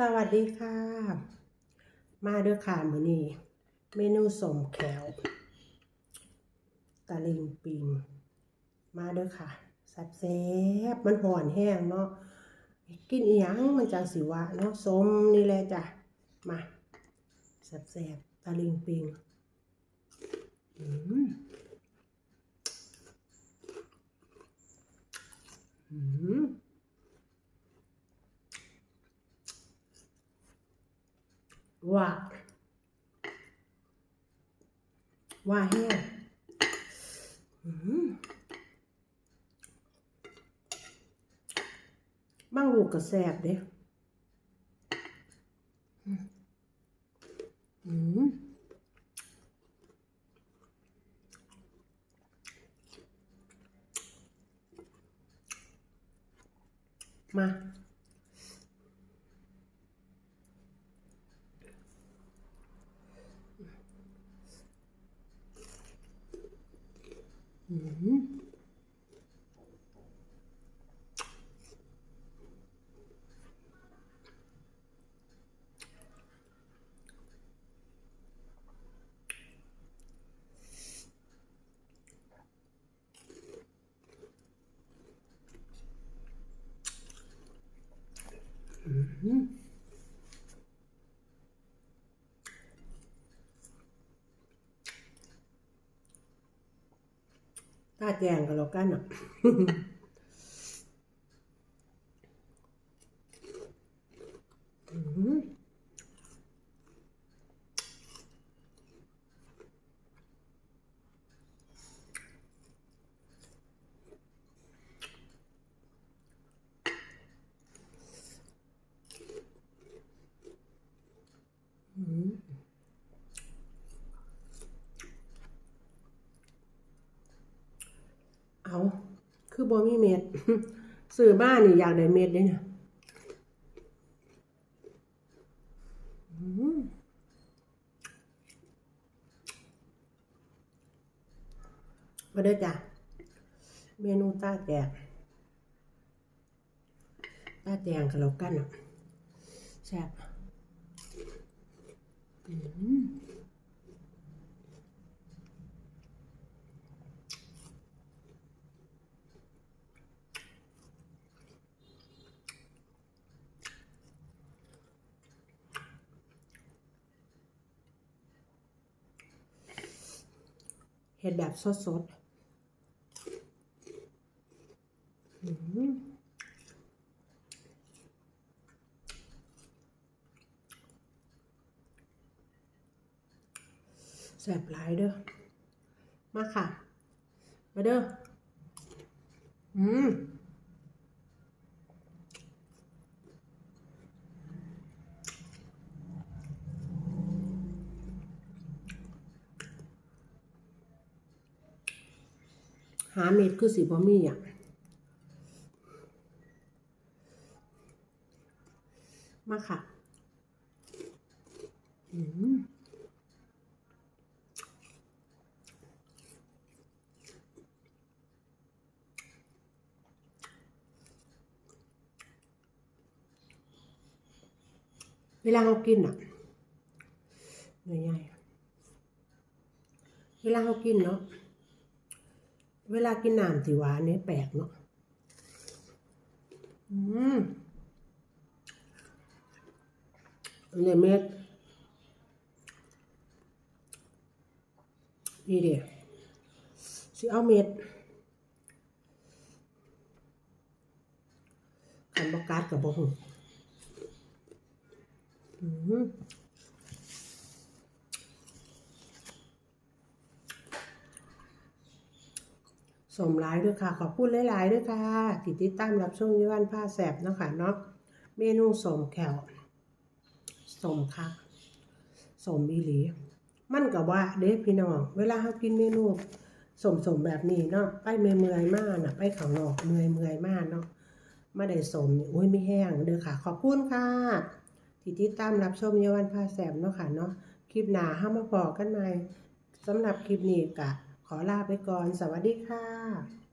สวัสดีค่ะ มาด้อค่ะมือนี้เมนูสมแขวตะลิงปิง มาด้อค่ะแซ่บมันห่อนแห้งเนาะกินอีหยังมันจังสิวะเนาะสมนี่แหละจ้ะ มาแซ่บตะลิงปิงอืมอืม ว่า ว่าแห้งอืมบางลูกก็แสบเด้อืมอืมมา อืมอืม ตาแจงกันแล้วกันอะ อืมอืม เอาคือบ่มีเม็ดซื้อบ้านนี่อยากได้เม็ดเด้เนี่ยมมาเด้อจ้ะ เมนูตาแจกตาแจงกับเรากันอะแซ่บอืม เห็ดแบบสดๆอืมแซ่บหลายเด้อ มาค่ะ มาเด้อ อืม หาเม็ดคือสิบ่มีอะมาค่ะอืมเวลาเรากินอะหน่วยใหญ่เวลาเรากินเนาะ เวลากินน้ำที่หวานนี่แปลกเนาะอืมอันนี้เม็ดนี่เดียวสิเอาเม็ดขันบกาดกับบ่หูอืม สมหลายด้วยค่ะ ขอบคุณหลายๆด้วยค่ะติดติดตามรับชมยี่วันผ้าแสบเนาะคะเนาะเมนูสมแขวสมคักสมอีหลีมันกับว่าเด็กพี่น้องเวลาเรากินเมนูสมสมแบบนี้เนาะไปเมื่อยเมยๆมากนะไปข้างนอกเมื่อยเมื่อยมากเนาะม่ได้สมนี่อุ้ยไม่แห้งเด้อค่ะ ขอบคุณค่ะติดติดตามรับชมยี่วันผ้าแสบเนาะค่ะเนาะคลิปหน้าห้ามาพอกันใหม่สำหรับคลิปนี้กะ ขอลาไปก่อน สวัสดีค่ะ